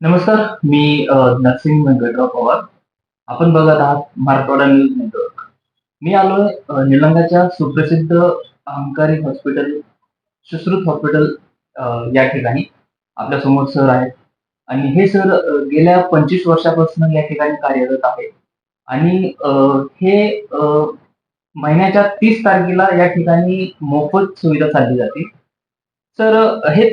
नमस्कार मी नरसिंह वेंकटराव पवार. आपण बघत आहात मराठवाडा न्यूज नेटवर्क. मी आलो निलंगाच्या सुप्रसिद्ध अहंकारी हॉस्पिटल सुश्रुत हॉस्पिटल या ठिकाणी. आपल्यासमोर सर आहेत. आणि हे सर गेल्या पंचवीस वर्षापासून या ठिकाणी कार्यरत आहेत. आणि हे महिन्याच्या तीस तारखेला या ठिकाणी मोफत सुविधा चालली जाते. सर हे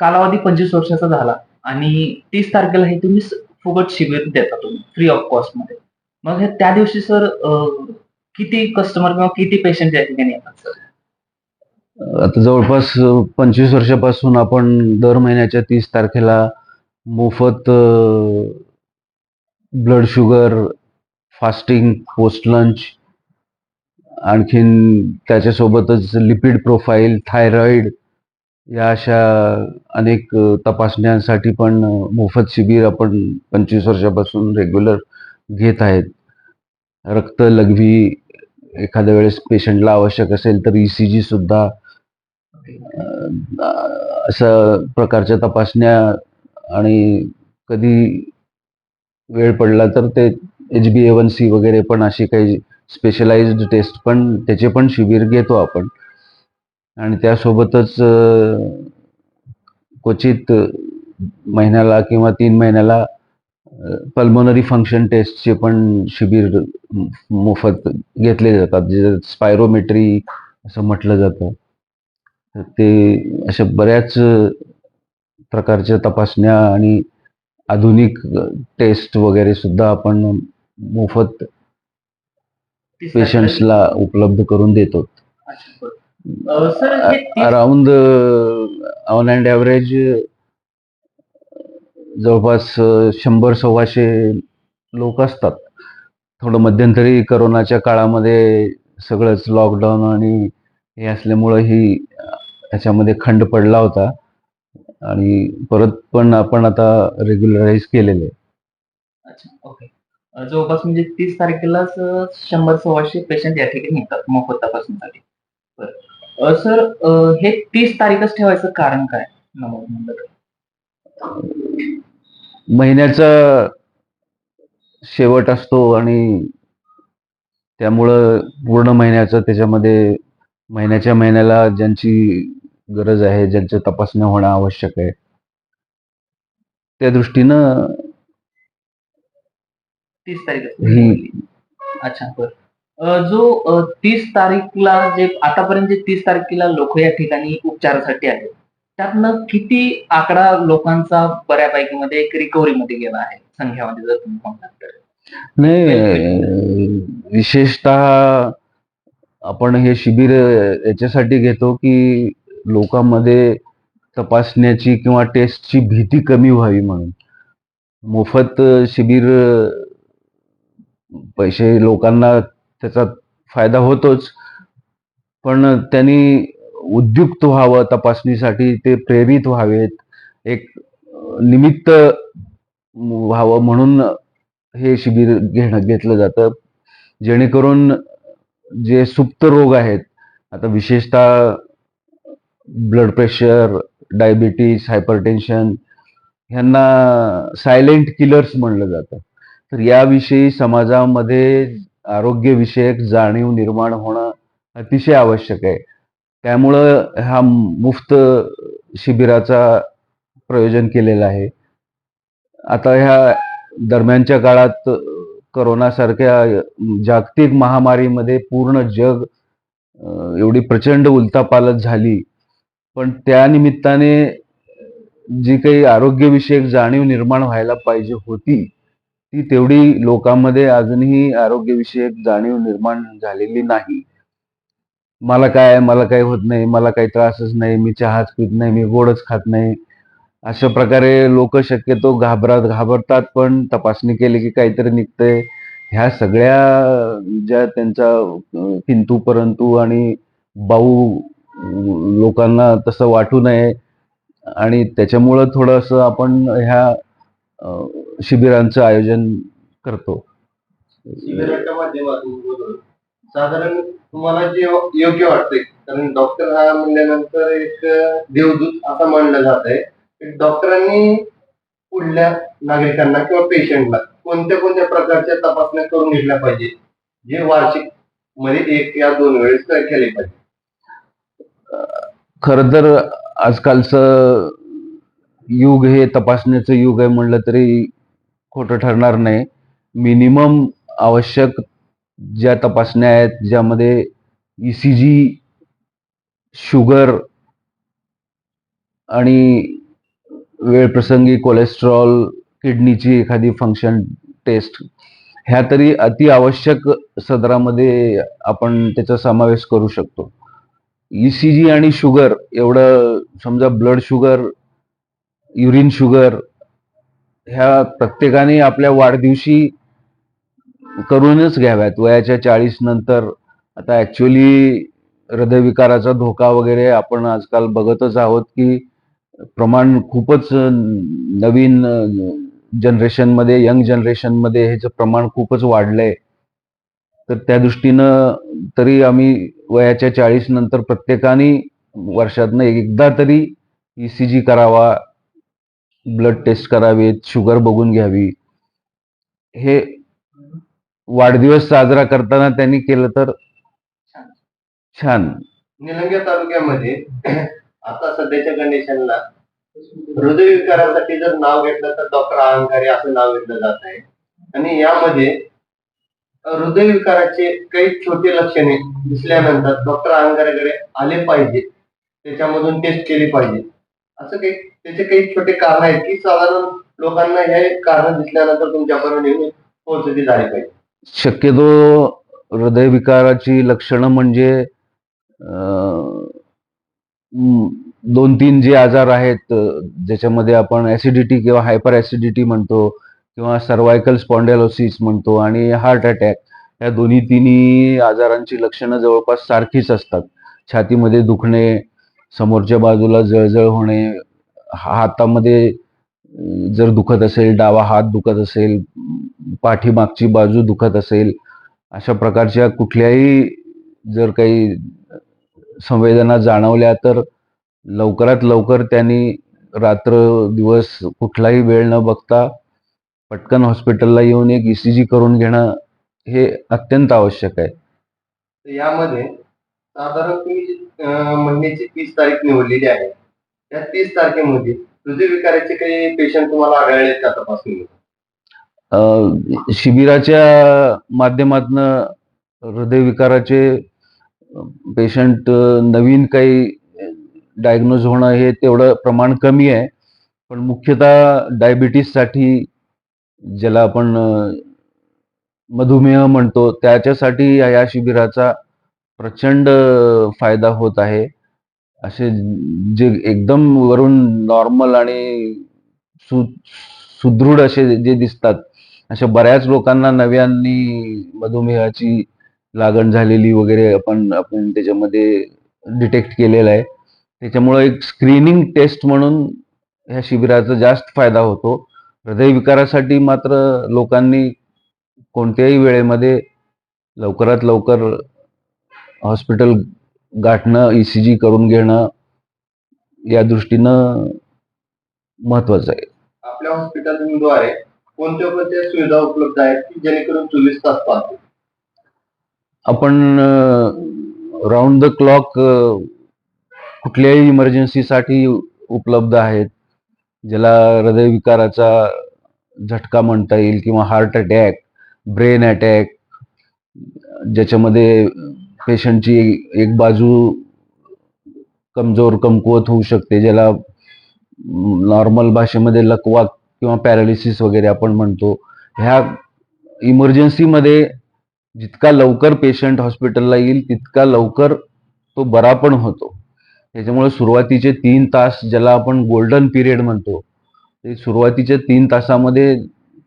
कालावधी पंचवीस वर्षाचा झाला. आणि तीस तारखेला हे तुम्ही फुकट शिबिर देता तुम्ही फ्री ऑफ कॉस्टमध्ये. मग हे त्या दिवशी सर किती कस्टमर किंवा किती पेशंट या ठिकाणी येतात सर आता जवळपास पंचवीस वर्षापासून आपण दर महिन्याच्या तीस तारखेला मोफत blood sugar fasting post lunch आणखीन त्याच्यासोबतच लिपिड प्रोफाईल थायरॉइड या अशा अनेक तपासण्यांसाठी पण मोफत शिबिर आपण पंचवीस वर्षापासून रेग्युलर घेत आहेत. रक्त लघवी एखाद्या वेळेस पेशंटला आवश्यक असेल तर ई सी जी सुद्धा अशा प्रकारच्या तपासण्या आणि कधी वेळ पडला तर ते H B A one C वगैरे पण अशी काही स्पेशलाइज्ड टेस्ट पण त्याचे पण शिबिर घेतो आपण. आणि त्यासोबतच क्वचित महिन्याला किंवा तीन महिन्याला पल्मोनरी फंक्शन टेस्टचे पण शिबिर मोफत घेतले जातात जे स्पायरोमेट्री असं म्हटलं जातं. तर ते अशा बऱ्याच प्रकारच्या तपासण्या आणि आधुनिक टेस्ट वगैरे सुद्धा आपण मोफत 30 तारखेला- पेशंट्सला उपलब्ध करून देतो. अराउंड ऑन अँड ॲव्हरेज जवळपास अ, शंभर सव्वाशे लोक असतात. थोडं मध्यंतरी करोनाच्या काळामध्ये सगळंच लॉकडाऊन आणि हे असल्यामुळं ही अ, ह्याच्यामध्ये खंड पडला होता. आणि परत पण आपण आता रेग्युलराईज केलेले जवळपास म्हणजे तीस तारखेलाच अ, शंभर सव्वाशे पेशंट या ठिकाणी येतात मोफत तपासणीसाठी बरं. सर हे तीस तारीखच ठेवायचं कारण काय? महिन्याचा शेवट असतो आणि त्यामुळं पूर्ण महिन्याचं त्याच्यामध्ये महिन्याच्या महिन्याला ज्यांची गरज आहे ज्यांच्या तपासण्या होणं आवश्यक आहे त्या दृष्टीनं तीस तारीख ही अच्छा बरं. जो तीस तारीखला जे आतापर्यंत जे तीस तारखेला लोक या ठिकाणी उपचारासाठी आहेत त्यातनं किती आकडा लोकांचा बऱ्यापैकी मध्ये एक रिकव्हरी मध्ये गेला आहे संख्यामध्ये जर तुम्ही म्हणतात तर? नाही विशेषतः आपण हे शिबिर याच्यासाठी घेतो की लोकांमध्ये तपासण्याची किंवा टेस्टची भीती कमी व्हावी म्हणून. मोफत शिबिर पैसे लोकांना त्याचा फायदा होतोच. पण त्यांनी उद्युक्त व्हावं तपासणीसाठी ते प्रेरित व्हावेत. एक निमित्त व्हावं म्हणून हे शिबिर घेणं घेतलं जातं. जेणेकरून जे सुप्त रोग आहेत आता विशेषतः ब्लड प्रेशर डायबिटीस हायपरटेन्शन ह्यांना सायलेंट किलर्स म्हणलं जातं. तर याविषयी समाजामध्ये आरोग्यविषयक जाणीव निर्माण होणं अतिशय आवश्यक आहे. त्यामुळं हा मुफ्त शिबिराचा प्रयोजन केलेलं आहे. आता ह्या दरम्यानच्या काळात करोनासारख्या जागतिक महामारीमध्ये पूर्ण जग एवढी प्रचंड उलतापालत झाली. पण त्या निमित्ताने जी काही आरोग्यविषयक जाणीव निर्माण व्हायला पाहिजे होती ती तेवढी लोकांमध्ये अजूनही आरोग्यविषयक जाणीव निर्माण झालेली नाही. मला काय मला काही होत नाही मला काही त्रासच नाही मी चहाच पित नाही मी गोडच खात नाही. अशा प्रकारे लोक शक्यतो घाबरत घाबरतात पण तपासणी केली की काहीतरी निघतंय. ह्या सगळ्या ज्या त्यांचा किंतू परंतु आणि बाऊ लोकांना तसं वाटू नये. आणि त्याच्यामुळं थोडंसं आपण ह्या शिबिरांचं आयोजन करतो. शिबिराच्या माध्यमातून साधारण तुम्हाला जे योग्य वाटतंय कारण डॉक्टर हा म्हणल्यानंतर एक देवदूत असं मानलं जात आहे डॉक्टरांनी पुढल्या नागरिकांना किंवा पेशंटला कोणत्या कोणत्या प्रकारच्या तपासण्या करून घेतल्या पाहिजे? जे वार्षिकमध्ये एक या दोन वेळेस केले पाहिजे. खरं तर आजकालचं युग हे तपासण्याचं युग आहे म्हणलं तरी खोटं ठरणार नाही. मिनिमम आवश्यक ज्या तपासण्या आहेत ज्यामध्ये ई सी जी शुगर आणि वेळप्रसंगी कोलेस्ट्रॉल किडनीची एखादी फंक्शन टेस्ट ह्या तरी अति आवश्यक सदरामध्ये आपण त्याचा समावेश करू शकतो. ई सी जी आणि शुगर एवढं समजा ब्लड शुगर युरिन शुगर ह्या प्रत्येकाने आपल्या वाढदिवशी करूनच घ्याव्यात. वयाच्या चाळीस नंतर आता ॲक्च्युली हृदयविकाराचा धोका वगैरे आपण आजकाल बघतच आहोत की प्रमाण खूपच नवीन जनरेशनमध्ये यंग जनरेशनमध्ये ह्याचं प्रमाण खूपच वाढलंय. तर त्या दृष्टीनं तरी आम्ही वयाच्या चाळीस नंतर प्रत्येकाने वर्षातनं एकदा तरी ई सी जी करावा ब्लड टेस्ट करावेत शुगर बघून घ्यावी. हे वाढदिवस साजरा करताना त्यांनी केलं तर छान. निलंग्या तालुक्यामध्ये आता सध्याच्या कंडिशनला हृदयविकारासाठी जर नाव घेतलं तर डॉक्टर अहंकारी असं नाव घेतलं जात आहे. आणि यामध्ये हृदयविकाराचे काही छोटे लक्षणे दिसल्यानंतर डॉक्टर अहंकाराकडे आले पाहिजे त्याच्यामधून टेस्ट केली पाहिजे असं काही त्याचे काही छोटे कारण आहेत की साधारण लोकांना हे कारण दिसल्यानंतर तुमच्यापर्यंत येऊन पोहोचली झाली पाहिजे. शक्यतो हृदयविकाराची लक्षणं म्हणजे दोन तीन जे आजार आहेत ज्याच्यामध्ये आपण ऍसिडिटी किंवा हायपर ऍसिडिटी म्हणतो किंवा सर्वायकल स्पॉन्डेलोसिस म्हणतो आणि हार्ट अटॅक या दोन्ही तिन्ही आजारांची लक्षणं जवळपास सारखीच असतात. छातीमध्ये दुखणे समोरच्या बाजूला जळजळ होणे हातामध्ये जर दुखत असेल डावा हात दुखत असेल पाठीमागची बाजू दुखत असेल अशा प्रकारच्या कुठल्याही जर काही संवेदना जाणवल्या तर लवकरात लवकर त्यांनी रात्र दिवस कुठलाही वेळ न बघता पटकन हॉस्पिटलला येऊन एक ईसीजी करून घेणं हे अत्यंत आवश्यक आहे. यामध्ये साधारण तुम्ही महिन्याची तीस तारीख निवडलेली आहे त्या तीस तारखेमध्ये हृदयविकाराचे काही पेशंट तुम्हाला आढळले का तपासून शिबिराच्या माध्यमातून हृदयविकाराचे पेशंट नवीन काही डायग्नोज होणं हे तेवढं प्रमाण कमी आहे. पण मुख्यतः डायबिटीससाठी ज्याला आपण मधुमेह म्हणतो त्याच्यासाठी या शिबिराचा प्रचंड फायदा होत आहे. असे जे एकदम वरून नॉर्मल आणि सु सुदृढ असे जे दिसतात अशा बऱ्याच लोकांना नव्यानी मधुमेहाची लागण झालेली वगैरे आपण आपण त्याच्यामध्ये डिटेक्ट केलेलं आहे. त्याच्यामुळं एक स्क्रीनिंग टेस्ट म्हणून ह्या शिबिराचा जास्त फायदा होतो. हृदयविकारासाठी मात्र लोकांनी कोणत्याही वेळेमध्ये लवकरात लवकर हॉस्पिटल गाठणं ई सी जी करून घेणं या दृष्टीनं महत्वाचं आहे. आपल्या हॉस्पिटलद्वारे कोणत्या कोणत्या सुविधा उपलब्ध आहेत की जेणेकरून चोवीस तास पाहतो? आपण राऊंड द क्लॉक कुठल्याही इमर्जन्सीसाठी उपलब्ध आहेत ज्याला हृदयविकाराचा झटका म्हणता येईल किंवा हार्ट अटॅक ब्रेन अटॅक ज्याच्यामध्ये पेशंटची एक बाजू कमजोर कमकुवत होऊ शकते ज्याला नॉर्मल भाषेमध्ये लकवा किंवा पॅरालिसिस वगैरे आपण म्हणतो. ह्या इमर्जन्सीमध्ये जितका लवकर पेशंट हॉस्पिटलला येईल तितका लवकर तो बरा पण होतो. त्याच्यामुळे सुरुवातीचे तीन तास ज्याला आपण गोल्डन पिरियड म्हणतो ते सुरुवातीच्या तीन तासामध्ये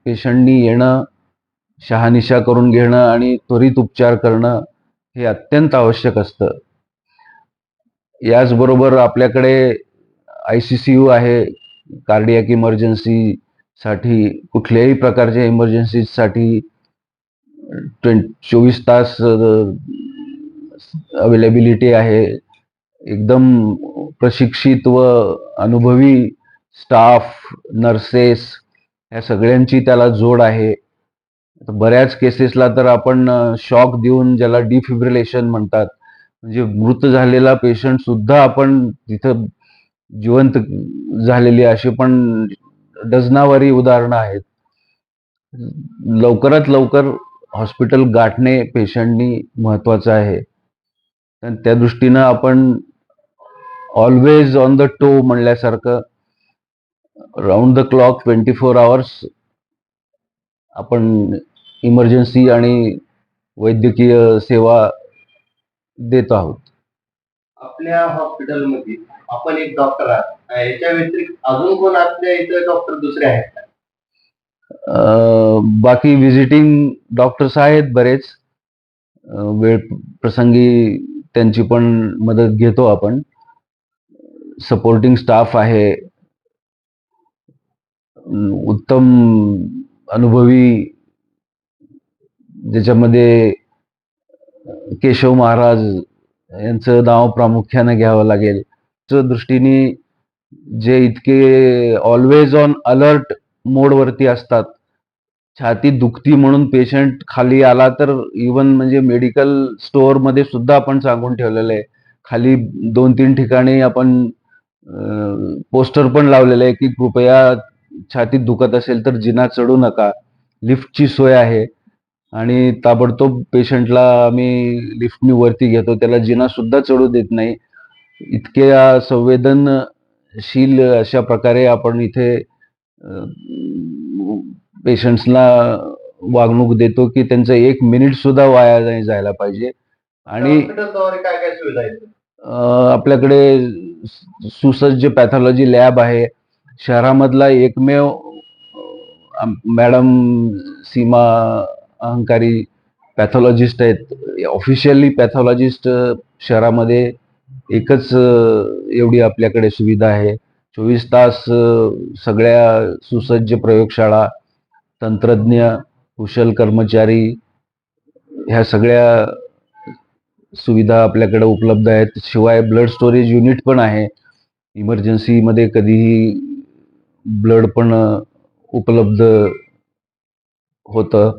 पेशंटनी येणं शहानिशा करून घेणं आणि त्वरित उपचार करणं हे अत्यंत आवश्यक असतं. याचबरोबर आपल्याकडे आय सी सी यू आहे. कार्डियाक इमर्जन्सीसाठी कुठल्याही प्रकारच्या इमर्जन्सीसाठी ट्वें चोवीस तास अवेलेबिलिटी आहे. एकदम प्रशिक्षित व अनुभवी स्टाफ नर्सेस ह्या सगळ्यांची त्याला जोड आहे. बऱ्याच केसेसला तर आपण शॉक देऊन ज्याला डिफिब्रिलेशन म्हणतात म्हणजे मृत झालेला पेशंट सुद्धा आपण तिथं जिवंत झालेली अशी पण डझनावारी उदाहरणं आहेत. लवकरात लवकर हॉस्पिटल गाठणे पेशंटनी महत्वाचं आहे. त्या दृष्टीनं आपण always on the toe म्हणल्यासारखं round the clock twenty four hours आपण इमर्जन्सी आणि वैद्यकीय सेवा देत आहोत. आपल्या हॉस्पिटलमध्ये आपण एक डॉक्टर आहात. याच्या व्यतिरिक्त अजून कोण आपल्या इथं डॉक्टर दुसरे आहेत बाकी विजिटिंग डॉक्टर्स आहेत बरेच. वेळ प्रसंगी त्यांची पण मदत घेतो आपण. सपोर्टिंग स्टाफ आहे. उत्तम अनुभवी ज्याच्यामध्ये केशव महाराज यांचं नाव प्रामुख्याने घ्यावं लागेल. दृष्टीने जे इतके ऑलवेज ऑन अलर्ट मोडवरती असतात छाती दुखती म्हणून पेशंट खाली आला तर इवन म्हणजे मेडिकल स्टोअरमध्ये सुद्धा आपण सांगून ठेवलेलं आहे. खाली दोन तीन ठिकाणी आपण पोस्टर पण लावलेलं आहे की कृपया छातीत दुखत असेल तर जिना चढू नका. लिफ्टची सोय आहे. आणि ताबडतोब पेशंटला आम्ही लिफ्टनी वरती घेतो. त्याला जिना सुद्धा चढू देत नाही. इतक्या संवेदनशील अशा प्रकारे आपण इथे पेशंट्सला वागणूक देतो की त्यांचं एक मिनिट सुद्धा वाया नाही जायला पाहिजे. आणि आपल्याकडे सुसज्ज पॅथॉलॉजी लॅब आहे. शहरामधला एकमेव मॅडम सीमा अहंकारी पॅथॉलॉजिस्ट आहेत. ऑफिशियली पॅथॉलॉजिस्ट शहरामध्ये एकच एवढी आपल्याकडे सुविधा आहे. चोवीस तास सगळ्या सुसज्ज प्रयोगशाळा तंत्रज्ञ कुशल कर्मचारी ह्या सगळ्या सुविधा आपल्याकडे उपलब्ध आहेत. शिवाय ब्लड स्टोरेज युनिट पण आहे. इमर्जन्सीमध्ये कधीही ब्लड पण उपलब्ध होतं.